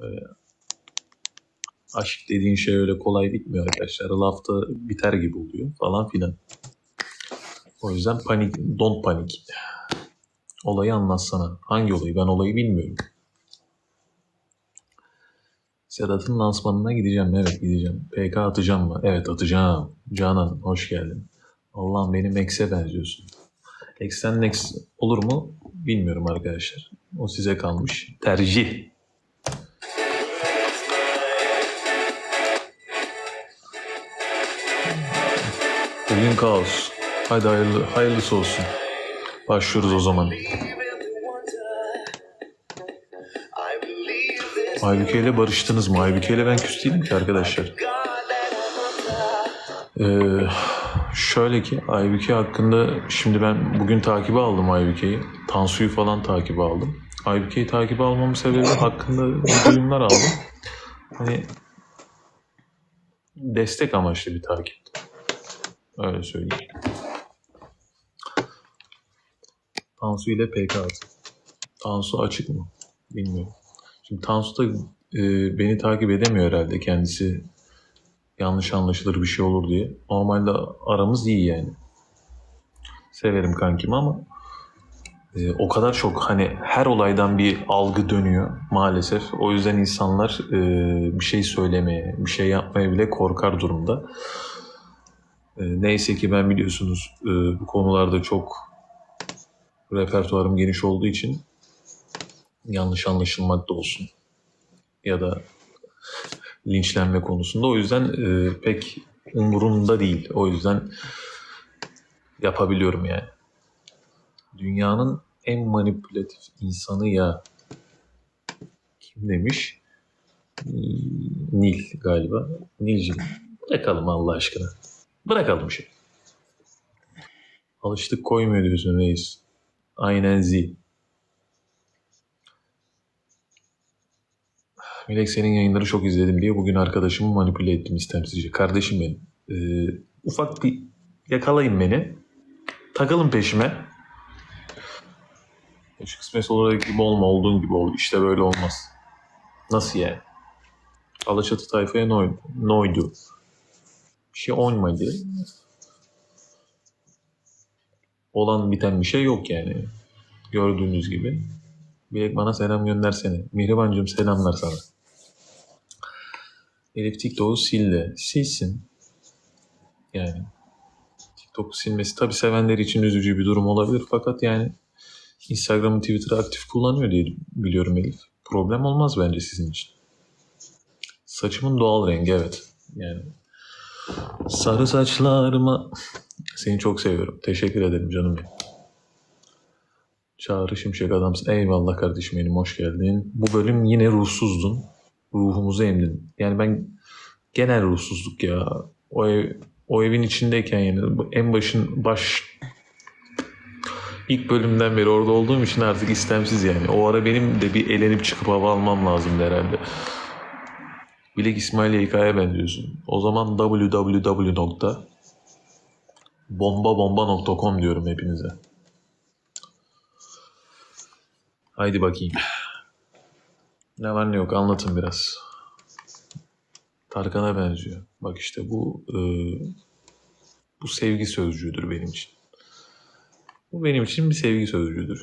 Böyle aşk dediğin şey öyle kolay bitmiyor arkadaşlar. Lafta biter gibi oluyor falan filan. O yüzden panik, don't panik. Olayı anlatsana. Hangi olayı? Ben olayı bilmiyorum. Sedat'ın lansmanına gideceğim. Evet gideceğim. PK atacağım mı? Evet atacağım. Canan hoş geldin. Allah'ım benim X'e benziyorsun. X'ten X olur mu? Bilmiyorum arkadaşlar. O size kalmış. Tercih. Bugün kaos. Hadi hayırlı, hayırlısı olsun. Başlıyoruz o zaman. Aybüke ile barıştınız mı? Aybüke ile ben küs değilim ki arkadaşlar. Ee, şöyle ki Aybüke hakkında şimdi ben bugün takibi aldım Aybüke'yi. Tansu'yu falan takibi aldım. Aybüke'yi takibi almamın sebebi hakkında duyumlar aldım. Hani destek amaçlı bir takip. Öyle söyleyeyim. Tansu ile PK at. Tansu açık mı? Bilmiyorum. Şimdi Tansu da e, beni takip edemiyor herhalde. Kendisi yanlış anlaşılır bir şey olur diye. Normalde aramız iyi yani. Severim kankimi ama e, o kadar çok hani her olaydan bir algı dönüyor maalesef. O yüzden insanlar e, bir şey söylemeye, bir şey yapmaya bile korkar durumda. E, neyse ki ben biliyorsunuz e, bu konularda çok repertuarım geniş olduğu için yanlış anlaşılmak da olsun ya da linçlenme konusunda. O yüzden e, pek umurumda değil. O yüzden yapabiliyorum yani. Dünyanın en manipülatif insanı ya kim demiş? Nil galiba. Nilcim bırakalım Allah aşkına. Bırakalım şey. Alıştık koymuyor diyorsun reis. Aynen Z. Melek senin yayınları çok izledim diye bugün arkadaşımı manipüle ettim istemsizce. Kardeşim benim. Ee, ufak bir yakalayın beni. Takılın peşime. Şu kısmet olarak gibi olma olduğun gibi ol. İşte böyle olmaz. Nasıl yani? Alaçatı tayfaya noy, noydu. Bir şey olmadı. Olan biten bir şey yok yani. Gördüğünüz gibi. Bilek bana selam göndersene. Mihribancığım selamlar sana. Elif TikTok'u sildi. Silsin. Yani TikTok'u silmesi tabi sevenler için üzücü bir durum olabilir. Fakat yani Instagram'ı Twitter'ı aktif kullanıyor diye biliyorum Elif. Problem olmaz bence sizin için. Saçımın doğal rengi evet. Yani sarı saçlarıma seni çok seviyorum. Teşekkür ederim canım benim. Çağrı Şimşek adamsın. Eyvallah kardeşim benim hoş geldin. Bu bölüm yine ruhsuzdun. Ruhumuzu emdin. Yani ben genel ruhsuzluk ya. O, ev, o evin içindeyken yani en başın baş ilk bölümden beri orada olduğum için artık istemsiz yani. O ara benim de bir elenip çıkıp hava almam lazımdı herhalde. Bilek İsmail YK'ya benziyorsun. O zaman www.bombabomba.com diyorum hepinize. Haydi bakayım. Ne var ne yok anlatın biraz. Tarkan'a benziyor. Bak işte bu e, bu sevgi sözcüğüdür benim için. Bu benim için bir sevgi sözcüğüdür.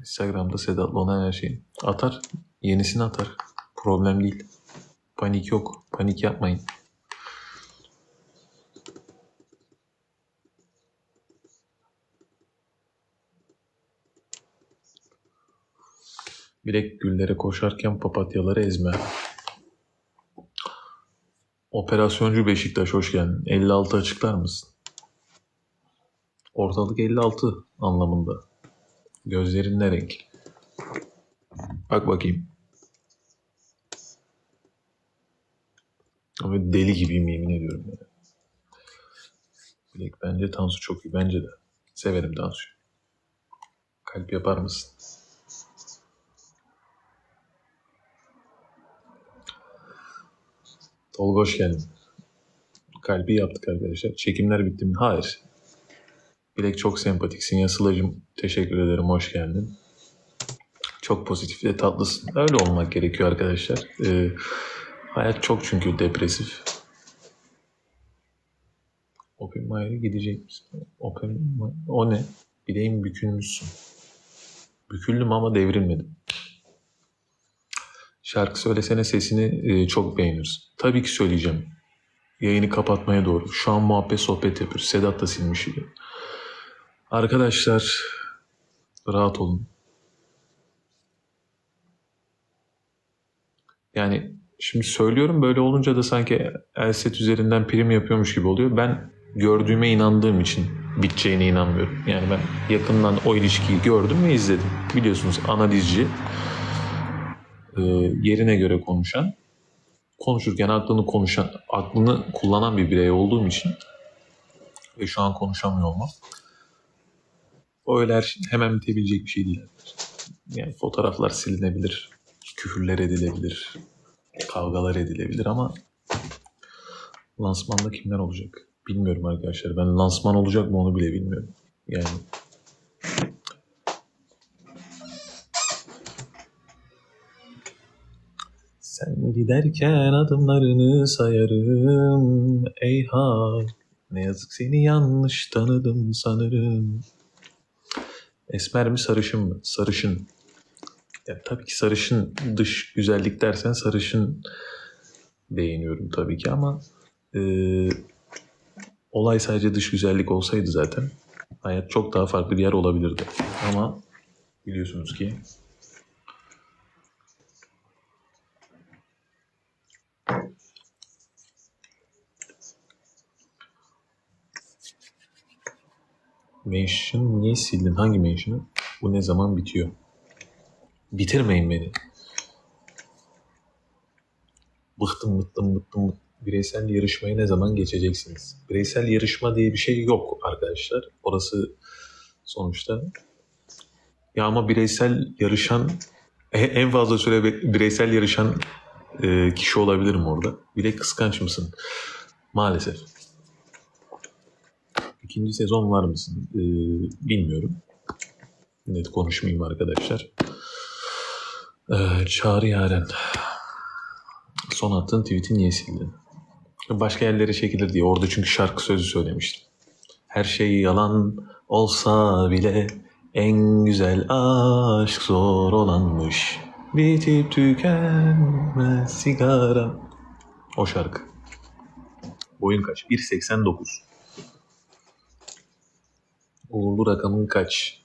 Instagram'da Sedat'la olan her şeyi. Atar. Yenisini atar. Problem değil. Panik yok. Panik yapmayın. Bilek güllere koşarken papatyaları ezme. Operasyoncu Beşiktaş hoş geldin. 56 açıklar mısın? Ortalık 56 anlamında. Gözlerin ne renk? Bak bakayım. Ama deli gibiyim yemin ediyorum. Yani. Bilek bence Tansu çok iyi. Bence de. Severim Tansu'yu. Kalp yapar mısın? Tolga hoş geldin. Kalbi yaptık arkadaşlar. Çekimler bitti mi? Hayır. Bilek çok sempatiksin ya Sıla'cığım. Teşekkür ederim. Hoş geldin. Çok pozitif ve tatlısın. Öyle olmak gerekiyor arkadaşlar. Ee, hayat çok çünkü depresif. Open Mayer'e gidecek misin? Mi- O ne? Bileğim bükülmüşsün. Büküldüm ama devrilmedim. Şarkı söylesene sesini e, çok beğeniyoruz. Tabii ki söyleyeceğim. Yayını kapatmaya doğru. Şu an muhabbet sohbet yapıyoruz. Sedat da silmiş gibi. Arkadaşlar rahat olun. Yani şimdi söylüyorum böyle olunca da sanki Elset üzerinden prim yapıyormuş gibi oluyor. Ben gördüğüme inandığım için biteceğine inanmıyorum. Yani ben yakından o ilişkiyi gördüm ve izledim. Biliyorsunuz analizci e, yerine göre konuşan konuşurken aklını konuşan aklını kullanan bir birey olduğum için ve şu an konuşamıyor olmam. Öyle her şey- hemen bitebilecek bir şey değil. Yani fotoğraflar silinebilir, küfürler edilebilir, kavgalar edilebilir ama lansmanda kimler olacak? Bilmiyorum arkadaşlar. Ben lansman olacak mı onu bile bilmiyorum. Yani Sen giderken adımlarını sayarım ey hal. Ne yazık seni yanlış tanıdım sanırım. Esmer mi sarışın mı? Sarışın. Ya, tabii ki sarışın dış güzellik dersen sarışın beğeniyorum tabii ki ama e, olay sadece dış güzellik olsaydı zaten hayat çok daha farklı bir yer olabilirdi. Ama biliyorsunuz ki Mention niye sildin? Hangi mention'ı? Bu ne zaman bitiyor? Bitirmeyin beni. Bıktım bıktım bıktım. Bireysel yarışmaya ne zaman geçeceksiniz? Bireysel yarışma diye bir şey yok arkadaşlar. Orası sonuçta ya ama bireysel yarışan e- en fazla süre bireysel yarışan e, kişi olabilirim orada. Bile kıskanç mısın? Maalesef. İkinci sezon var mısın? Ee, bilmiyorum. Net konuşmayayım arkadaşlar. Ee, Çağrı Yaren. Son attığın tweet'i niye sildin? Başka yerlere çekilir diye. Orada çünkü şarkı sözü söylemiştim. Her şey yalan olsa bile en güzel aşk zor olanmış. Bitip tükenmez sigara. O şarkı. Boyun kaç? 1.89. Uğurlu rakamın kaç?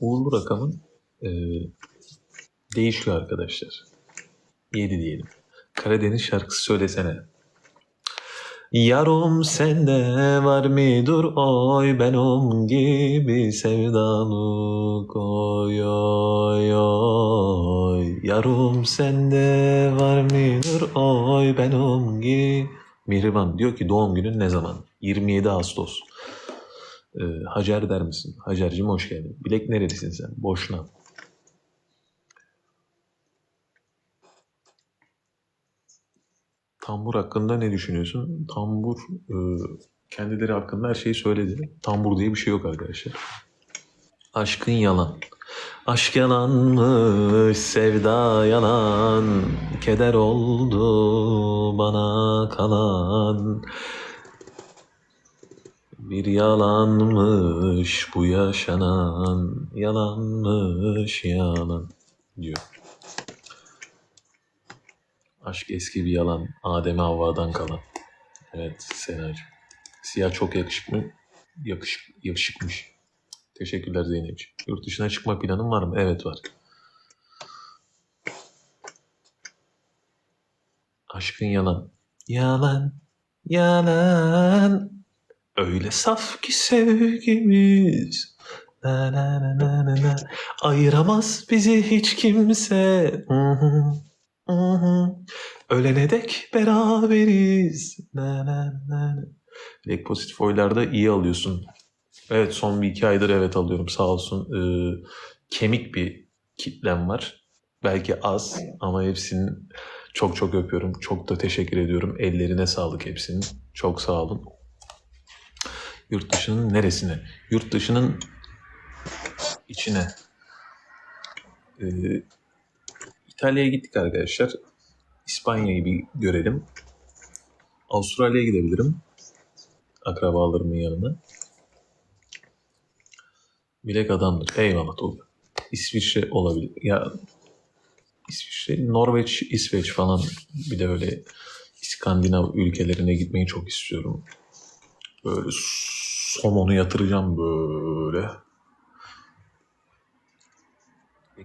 Uğurlu rakamın e, değişiyor arkadaşlar. 7 diyelim. Karadeniz şarkısı söylesene. Yarım sende var mıdır oy benim gibi sevdalık oy oy oy Yarım sende var mıdır oy benim gibi Mihriban diyor ki doğum günün ne zaman? 27 Ağustos. Ee, Hacer der misin? Hacer'cim hoş geldin. Bilek nerelisin sen? Boşna. Tambur hakkında ne düşünüyorsun? Tambur e, kendileri hakkında her şeyi söyledi. Tambur diye bir şey yok arkadaşlar. Aşkın yalan. Aşk yalanmış, sevda yalan, keder oldu bana kalan. Bir yalanmış bu yaşanan, yalanmış yalan diyor. Aşk eski bir yalan, Adem'e Havva'dan kalan. Evet Senacığım. Siyah çok yakışıklı, yakışık, yakışıkmış. Teşekkürler Zeynep'ciğim. Yurt dışına çıkma planın var mı? Evet var. Aşkın yalan. Yalan, yalan. Öyle saf ki sevgimiz. Na na na na na. Ayıramaz bizi hiç kimse. Hı hı, hı. Ölene dek beraberiz. Na na na. Direkt pozitif oylarda iyi alıyorsun. Evet son bir iki aydır evet alıyorum sağ olsun. Ee, kemik bir kitlem var. Belki az ama hepsinin çok çok öpüyorum. Çok da teşekkür ediyorum. Ellerine sağlık hepsinin. Çok sağ olun. Yurt dışının neresine? Yurt dışının içine. Ee, İtalya'ya gittik arkadaşlar. İspanya'yı bir görelim. Avustralya'ya gidebilirim. Akrabalarımın yanına. Bilek adamdır. Eyvallah Tolga. İsviçre olabilir. Ya İsviçre, Norveç, İsveç falan bir de öyle İskandinav ülkelerine gitmeyi çok istiyorum. Böyle somonu yatıracağım böyle.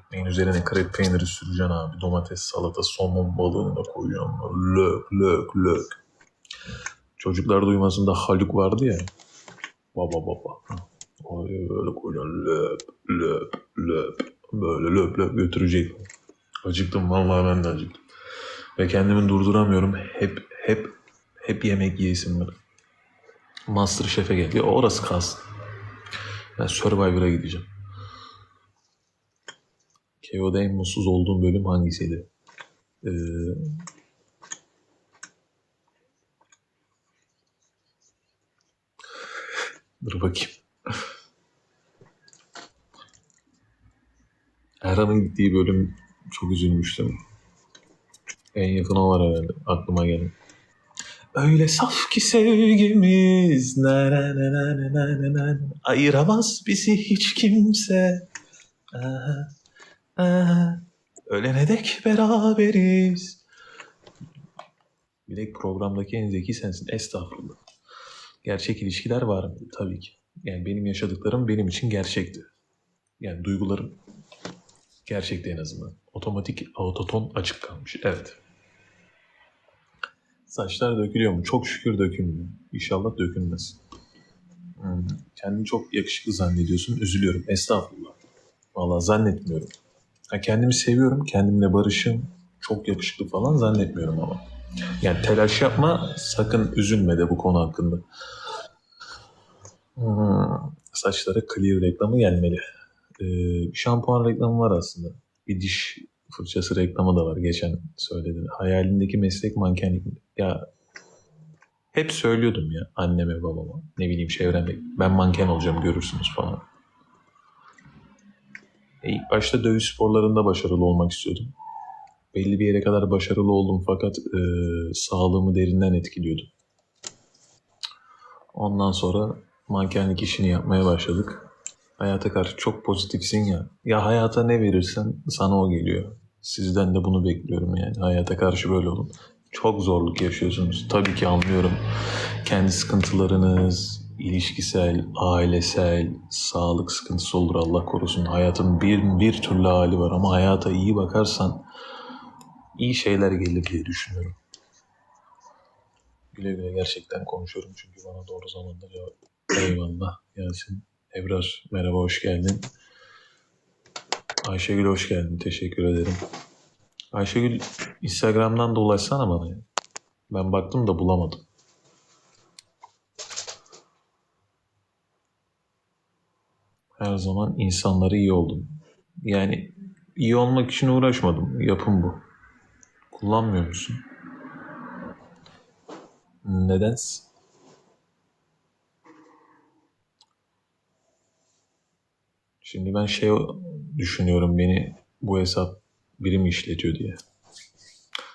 Ekmeğin üzerine krep peyniri süreceksin abi. Domates, salata, somon balığını da koyacağım. Lök, lök, lök. Çocuklar duymasında Haluk vardı ya. Baba baba. Oraya böyle koyacaksın. Löp, löp, löp. Böyle löp löp götürecek. Acıktım vallahi ben de acıktım. Ve kendimi durduramıyorum. Hep hep hep yemek yiyesim var. Masterchef'e geldi. Orası kalsın. Ben Survivor'a gideceğim. KO'da en mutsuz olduğum bölüm hangisiydi? Ee, dur bakayım. Erhan'ın gittiği bölüm çok üzülmüştüm. En yakın o var herhalde aklıma gelen. Öyle saf ki sevgimiz na na na na na na na ayıramaz bizi hiç kimse. Aha. Ölene dek beraberiz. Bilek programdaki en zeki sensin. Estağfurullah. Gerçek ilişkiler var mı? Tabii ki. Yani benim yaşadıklarım benim için gerçekti. Yani duygularım gerçekti en azından. Otomatik autoton açık kalmış. Evet. Saçlar dökülüyor mu? Çok şükür dökülmüyor. İnşallah dökülmez. Hmm. Kendini çok yakışıklı zannediyorsun. Üzülüyorum. Estağfurullah. Vallahi zannetmiyorum. Ha, kendimi seviyorum. Kendimle barışım. Çok yakışıklı falan zannetmiyorum ama. Yani telaş yapma. Sakın üzülme de bu konu hakkında. Hmm. Saçlara clear reklamı gelmeli. Ee, şampuan reklamı var aslında. Bir diş fırçası reklamı da var geçen söyledi. Hayalindeki meslek mankenlik. Ya hep söylüyordum ya anneme babama. Ne bileyim çevremde. Ben manken olacağım görürsünüz falan. E, başta dövüş sporlarında başarılı olmak istiyordum. Belli bir yere kadar başarılı oldum fakat e, sağlığımı derinden etkiliyordu. Ondan sonra mankenlik işini yapmaya başladık. Hayata karşı çok pozitifsin ya. Ya hayata ne verirsen sana o geliyor. Sizden de bunu bekliyorum yani. Hayata karşı böyle olun. Çok zorluk yaşıyorsunuz. Tabii ki anlıyorum. Kendi sıkıntılarınız, ilişkisel, ailesel, sağlık sıkıntısı olur Allah korusun. Hayatın bir, bir türlü hali var ama hayata iyi bakarsan iyi şeyler gelir diye düşünüyorum. Güle güle gerçekten konuşuyorum çünkü bana doğru zamanda cevap. Eyvallah Yasin. Ebrar merhaba hoş geldin. Ayşegül hoş geldin. Teşekkür ederim. Ayşegül Instagram'dan da bana. Ben baktım da bulamadım. Her zaman insanlara iyi oldum. Yani iyi olmak için uğraşmadım. Yapım bu. Kullanmıyor musun? Neden? Şimdi ben şey düşünüyorum beni bu hesap biri mi işletiyor diye.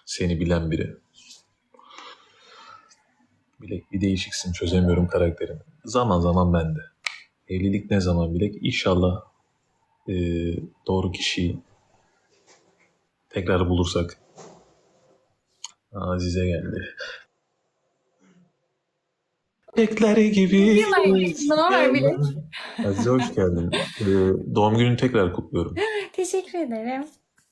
Seni bilen biri. Bilek bir değişiksin çözemiyorum karakterini. Zaman zaman ben de. Evlilik ne zaman bilek? İnşallah e, doğru kişiyi tekrar bulursak. Azize geldi. Bekler gibi. Azize hoş geldin. Ee, doğum gününü tekrar kutluyorum. Teşekkür ederim.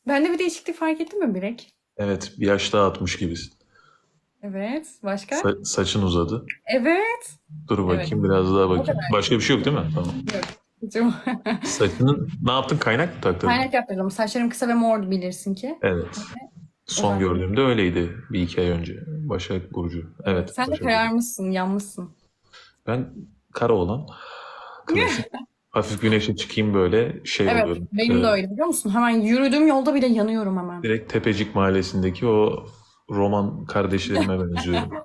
Bende bir değişiklik fark ettin mi Bilek? Evet bir yaş daha atmış gibisin. Evet. Başka? Sa- saçın uzadı. Evet. Dur bakayım biraz daha bakayım. Başka bir şey yok değil mi? Tamam. Canım. Saçının ne yaptın? Kaynak mı taktın? Kaynak yaptırdım. Saçlarım kısa ve mordu bilirsin ki. Evet. Son Evet. gördüğümde öyleydi bir iki ay önce. Başak Burcu. Evet. Sen de Başak kararmışsın, yanmışsın. Ben kara olan klasik. Hafif güneşe çıkayım böyle şey Evet, oluyorum. benim de Ee, öyle biliyor musun? Hemen yürüdüğüm yolda bile yanıyorum hemen. Direkt Tepecik Mahallesi'ndeki o roman kardeşlerime benziyorum.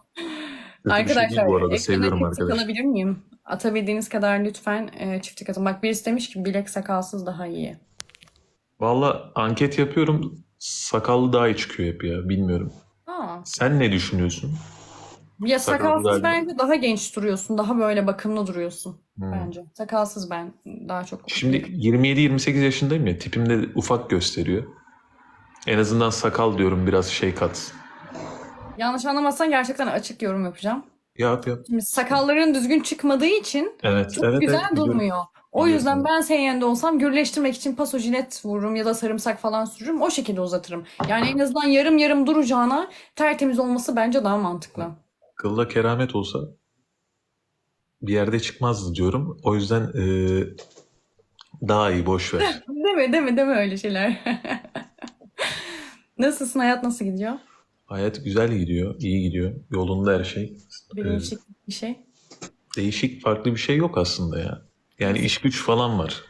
Kötü bir şey Arkadaşlar, bu arada. Seviyorum arkadaşlar. tıklanabilir miyim? Atabildiğiniz kadar lütfen e, çiftlik atın. Bak birisi demiş ki bilek sakalsız daha iyi. Valla anket yapıyorum. Sakallı daha iyi çıkıyor hep ya. Bilmiyorum. Aa. Sen ne düşünüyorsun? Ya sakalsız iyi. bence daha genç duruyorsun. Daha böyle bakımlı duruyorsun Hmm. bence. Sakalsız ben daha çok. Şimdi 27-28 yaşındayım ya. Tipim de ufak gösteriyor. En azından sakal diyorum biraz şey kat. Yanlış anlamazsan gerçekten açık yorum yapacağım. Yap yap. Şimdi sakalların düzgün çıkmadığı için Evet. çok evet, güzel evet, biliyorum. durmuyor. O Biliyorum. yüzden ben senin yerinde olsam gürleştirmek için paso jilet vururum ya da sarımsak falan sürürüm. O şekilde uzatırım. Yani en azından yarım yarım duracağına tertemiz olması bence daha mantıklı. Kılda keramet olsa bir yerde çıkmazdı diyorum. O yüzden eee, daha iyi boş ver. Deme deme deme öyle şeyler. Nasılsın? Hayat nasıl gidiyor? Hayat güzel gidiyor, iyi gidiyor. Yolunda her şey. Bir Ee, değişik bir şey. Değişik farklı bir şey yok aslında ya. Yani iş güç falan var.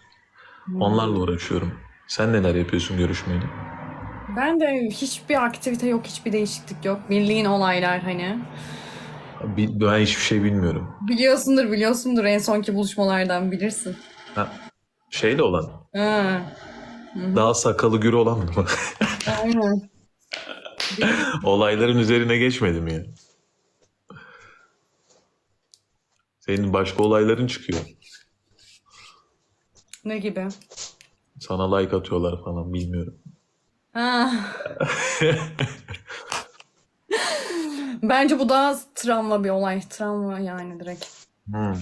Onlarla uğraşıyorum. Sen neler yapıyorsun görüşmeyeli? Ben de hiçbir aktivite yok, hiçbir değişiklik yok. Bildiğin olaylar hani. Bi- Ben hiçbir şey bilmiyorum. Biliyorsundur, biliyorsundur en sonki buluşmalardan bilirsin. Ha, şeyle olan, Ha, daha sakalı gürü olan mı? aynen. Olayların üzerine geçmedim ya. Senin başka olayların çıkıyor. Ne gibi? Sana like atıyorlar falan bilmiyorum. Ha. Bence bu daha travma bir olay. Travma yani direkt. Hmm.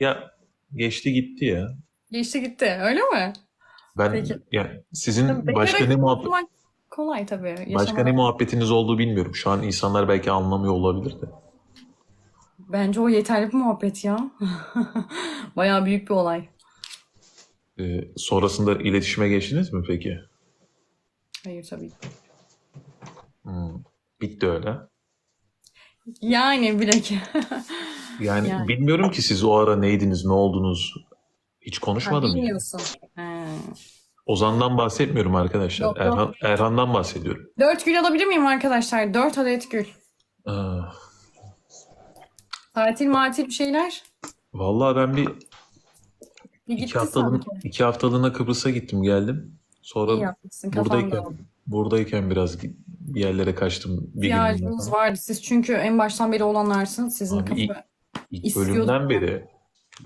Ya geçti gitti ya. Geçti gitti, öyle mi? Ben Peki. ya sizin Tabii başka ne muhabbet kolay tabii. başka Yaşamak. ne muhabbetiniz olduğu bilmiyorum. Şu an insanlar belki anlamıyor olabilir de. Bence o yeterli bir muhabbet ya. Bayağı büyük bir olay. Ee, sonrasında iletişime geçtiniz mi peki? Hayır tabii. Hmm. Bitti öyle. Yani bilek. Yani, Yani. bilmiyorum ki siz o ara neydiniz, ne oldunuz. Hiç Ha, konuşmadım ya. bilmiyorsun. Ha. Ozan'dan bahsetmiyorum arkadaşlar. Yok, yok. Erhan, Erhan'dan bahsediyorum. Dört gül alabilir miyim arkadaşlar? Dört adet gül. Aa, Tatil matil bir şeyler. vallahi ben bir Bir iki haftalığına, sanki. iki haftalığına Kıbrıs'a gittim geldim. Sonra İyi yapmışsın. Buradayken dağıldı. buradayken biraz bir yerlere kaçtım bir İhtiyacınız günlüğüne falan. vardı. Siz çünkü en baştan beri olanlarsınız. Sizin Abi ilk- kafa... İlk İstiyordum bölümden ben. beri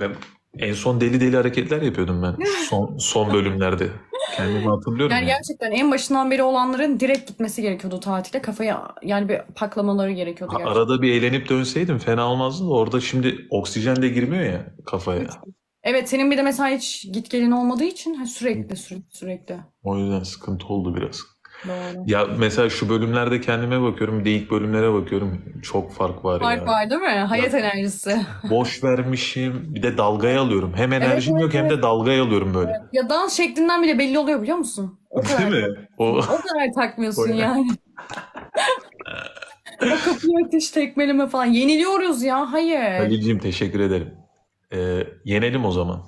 ben en son deli deli hareketler yapıyordum ben son son bölümlerde. Kendimi hatırlıyorum Yani ya. gerçekten en başından beri olanların direkt gitmesi gerekiyordu tatile. Kafaya yani bir paklamaları gerekiyordu Ha, gerçekten. arada bir eğlenip dönseydim fena olmazdı da orada şimdi oksijen de girmiyor ya kafaya. Evet senin bir de mesela hiç git gelin olmadığı için sürekli sürekli sürekli. O yüzden sıkıntı oldu biraz. Doğru. Ya mesela şu bölümlerde kendime bakıyorum, bir de ilk bölümlere bakıyorum. Çok fark var Fark ya. var değil mi? Hayat enerjisi. Boş vermişim, bir de dalgaya alıyorum. Hem enerjim evet, yok hem de dalgaya alıyorum böyle. Ya dans şeklinden bile belli oluyor biliyor musun? O kadar, Değil mi? O o kadar takmıyorsun yani. o kapıyı ateş tekmeleme falan. Yeniliyoruz ya. Hayır. Halil'ciğim teşekkür ederim. Ee, yenelim o zaman.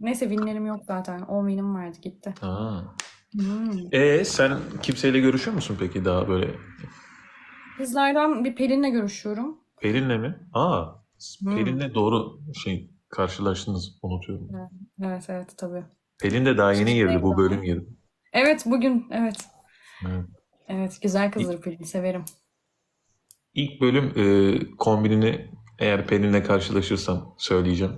Neyse winlerim yok zaten. O benim vardı gitti. Ha. Hmm. E sen kimseyle görüşüyor musun peki daha böyle? Kızlardan bir Pelin'le görüşüyorum. Pelin'le mi? Aa, Hmm. Pelin'le doğru şey karşılaştınız unutuyorum. Evet evet tabii. Pelin de daha yeni girdi bu bölüm girdi. Evet bugün evet. Evet. Evet güzel kızdır Pelin severim. İlk bölüm e, kombinini eğer Pelin'le karşılaşırsam söyleyeceğim.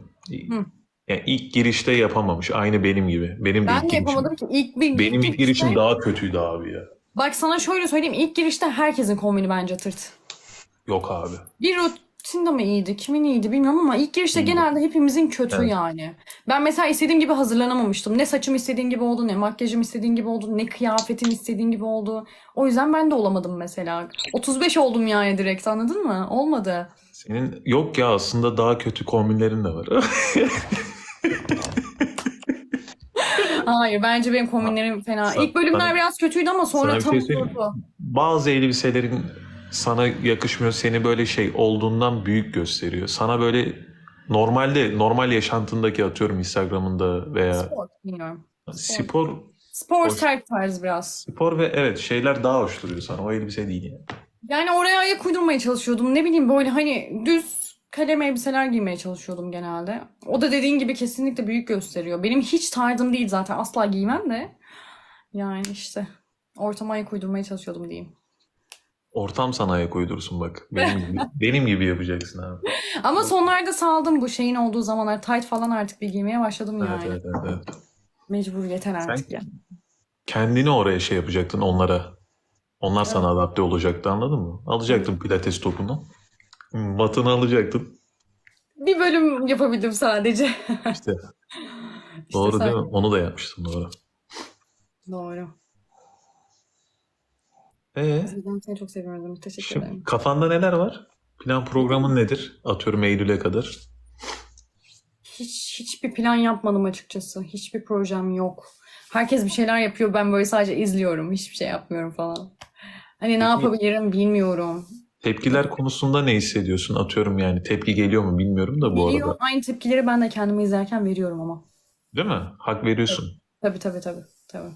Hı. Yani ilk girişte yapamamış. Aynı benim gibi. Benim de Ben ilk de girişim. yapamadım ki ilk bir Benim ilk girişim daha kötüydü abi ya. Bak sana şöyle söyleyeyim ilk girişte herkesin kombini bence tırt. Yok abi. Bir rutinde mi iyiydi, kimin iyiydi bilmiyorum ama ilk girişte İyiydi. genelde hepimizin kötü Evet. yani. Ben mesela istediğim gibi hazırlanamamıştım. Ne saçım istediğim gibi oldu, ne makyajım istediğim gibi oldu, ne kıyafetim istediğim gibi oldu. O yüzden ben de olamadım mesela. 35 oldum yani direkt anladın mı? Olmadı. Senin yok ya aslında daha kötü kombinlerin de var. Hayır bence benim kombinlerim fena. Sana- İlk bölümler sana- biraz kötüydü ama sonra sana bir tam şey söyleyeyim mi? oturdu. Bazı elbiselerin sana yakışmıyor. Seni böyle şey olduğundan büyük gösteriyor. Sana böyle normalde normal yaşantındaki atıyorum Instagram'ında veya Spor, bilmiyorum. spor Spor Hoş. sert tarz biraz. spor ve evet şeyler daha hoş duruyor sana. O elbise değil yani. Yani oraya ayak uydurmaya çalışıyordum. Ne bileyim böyle hani düz kalem elbiseler giymeye çalışıyordum genelde. O da dediğin gibi kesinlikle büyük gösteriyor. Benim hiç tarzım değil zaten. Asla giymem de. Yani işte ortama ayak uydurmaya çalışıyordum diyeyim. Ortam sana ayak uydursun bak. Benim gibi, benim gibi yapacaksın abi. Ama sonlarda saldım bu şeyin olduğu zamanlar. Tight falan artık bir giymeye başladım Evet, yani. evet, evet, evet. Mecburiyetten artık Sen ya. kendini oraya şey yapacaktın onlara. Onlar sana adapte olacaktı anladın mı? Alacaktın pilates topunu. Matını alacaktın. Bir bölüm yapabildim sadece. İşte İşte doğru sen- değil mi? Onu da yapmıştım doğru. Doğru. Ee, Ben seni çok seviyorum. Teşekkür şimdi ederim. kafanda neler var? Plan programın nedir? Atıyorum Eylül'e kadar. Hiç hiçbir plan yapmadım açıkçası. Hiçbir projem yok. Herkes bir şeyler yapıyor. Ben böyle sadece izliyorum. Hiçbir şey yapmıyorum falan. Hani ne yapabilirim bilmiyorum. Tepkiler konusunda ne hissediyorsun? Atıyorum yani tepki geliyor mu bilmiyorum da bu Geliyor. arada. Aynı tepkileri ben de kendime izlerken veriyorum ama. Değil mi? Hak veriyorsun. Tabii tabii tabii. tabii.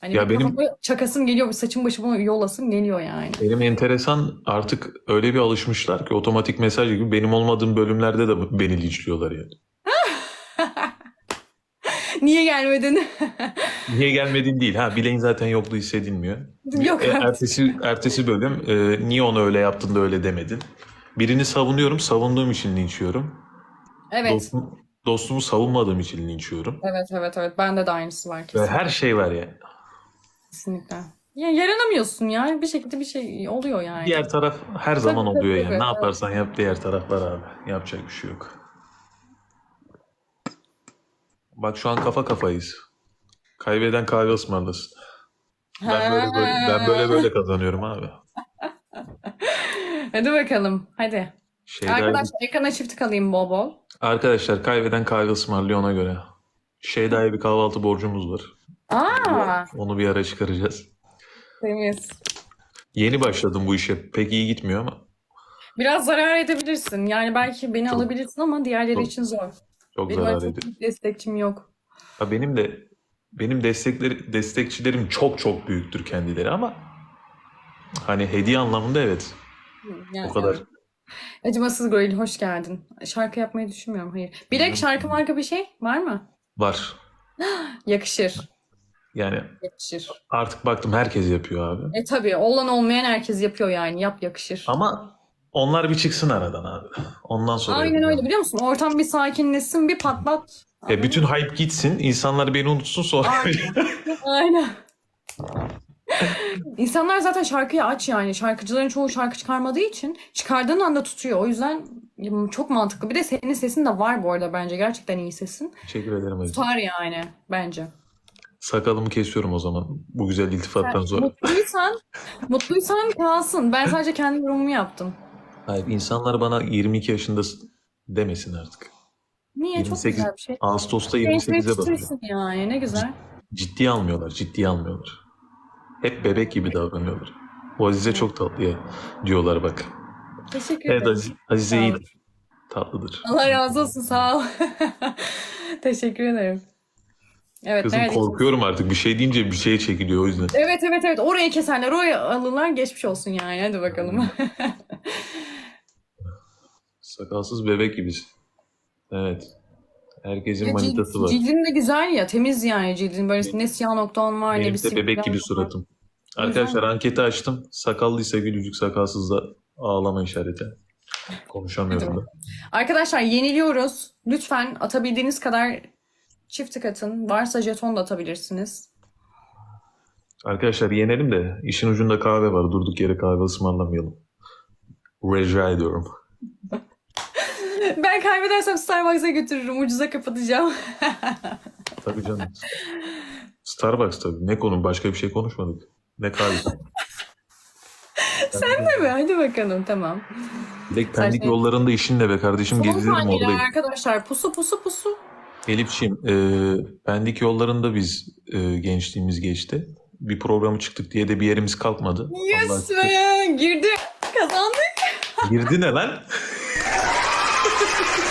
Hani Ya benim- kafamı çakasım geliyor. Saçım başımı yolasım geliyor yani. Benim enteresan artık öyle bir alışmışlar ki otomatik mesaj gibi benim olmadığım bölümlerde de beni linçliyorlar yani. Niye gelmedin? Niye gelmedin değil. Ha bileğin zaten yokluğu hissedilmiyor. Yok E, ertesi, ertesi bölüm e, niye onu öyle yaptın da öyle demedin. Birini savunuyorum. Savunduğum için linçliyorum. Evet. Dostum, dostumu savunmadığım için linçliyorum. Evet evet evet. Bende de aynısı var Ve kesinlikle. her şey var yani. Kesinlikle. Ya yaranamıyorsun ya. Bir şekilde bir şey oluyor yani. Diğer taraf her zaman tabii, oluyor yani. tabii. Ne yaparsan yap diğer taraf var abi. Yapacak bir şey yok. Bak şu an kafa kafayız. Kaybeden kahve ısmarlasın. Ben böyle böyle, ben böyle böyle kazanıyorum abi. Hadi bakalım. Hadi. Şeyda, Arkadaşlar ekrana çift alayım bol bol. arkadaşlar kaybeden kahve ısmarlıyor ona göre. Şeyda'ya bir kahvaltı borcumuz var. Aa, Onu bir ara çıkaracağız. temiz. Yeni başladım bu işe. Pek iyi gitmiyor ama Biraz zarar edebilirsin. Yani belki beni Çok- alabilirsin ama diğerleri çok için zor. Çok Benim zarar artık destekçim yok. Ha benim de benim destekleri destekçilerim çok çok büyüktür kendileri ama hani hediye anlamında evet. Yani, O kadar. evet. Acımasız Goril hoş geldin. Şarkı yapmayı düşünmüyorum. Hayır. Bilek şarkı marka bir şey var mı? Var. Yakışır. Yani Yakışır. artık baktım herkes yapıyor abi. E tabii olan olmayan herkes yapıyor yani. Yap yakışır. Ama onlar bir çıksın aradan abi. Ondan sonra Aynen öyle biliyor musun? Ortam bir sakinleşsin, bir patlat. E, bütün hype gitsin, insanlar beni unutsun sonra. Aynen. İnsanlar zaten şarkıyı aç yani. Şarkıcıların çoğu şarkı çıkarmadığı için çıkardığın anda tutuyor. O yüzden çok mantıklı. Bir de senin sesin de var bu arada bence. Gerçekten iyi sesin. Teşekkür ederim Aziz. Tutar yani bence. Sakalımı kesiyorum o zaman. Bu güzel iltifattan sonra. Mutluysan, mutluysan kalsın. Ben sadece kendi yorumumu yaptım. Hayır, insanlar bana 22 yaşında demesin artık. Niye? Çok 28 güzel bir şey. Ağustos'ta Genç ve 28'e basıyor. yetiştirsin yani. Ne güzel. Ciddiye almıyorlar, ciddiye almıyorlar. Hep bebek gibi davranıyorlar. O Azize çok tatlı ya diyorlar bak. Teşekkür Evet ederim. Aziz, Azize iyidir. Tatlıdır. Allah razı olsun. Sağ ol. Teşekkür ederim. Evet, Kızım neredesin? korkuyorum artık. Bir şey deyince bir şeye çekiliyor o yüzden. Evet evet evet oraya keserler oraya alırlar geçmiş olsun yani hadi bakalım. Sakalsız bebek gibisin. Evet. Herkesin Ya cild- manitası var. Cildin de güzel ya temiz yani cildin böyle ne siyah noktan var ne Benim bir de bebek gibi var. suratım. Arkadaşlar anketi açtım. Sakallıysa gülücük, sakalsız da ağlama işareti. Konuşamıyorum da. Arkadaşlar yeniliyoruz. Lütfen atabildiğiniz kadar çift tık atın. Varsa jeton da atabilirsiniz. Arkadaşlar yenelim de işin ucunda kahve var. Durduk yere kahve ısmarlamayalım. Rica ediyorum. Ben kaybedersem Starbucks'a götürürüm. Ucuza kapatacağım. Tabii canım. Starbucks tabii. Ne konu? Başka bir şey konuşmadık. Ne kahve? Sen Değil mi? Hadi bakalım tamam. Dilek pendik Sen- yollarında işinle be kardeşim. Son saniyeler oradayım. arkadaşlar. Pusu pusu pusu. Elifçiğim, e, pendik yollarında biz e, gençliğimiz geçti. Bir programı çıktık diye de bir yerimiz kalkmadı. Yes şükür. be! Girdi. Kazandık. Girdi ne lan? Thank you.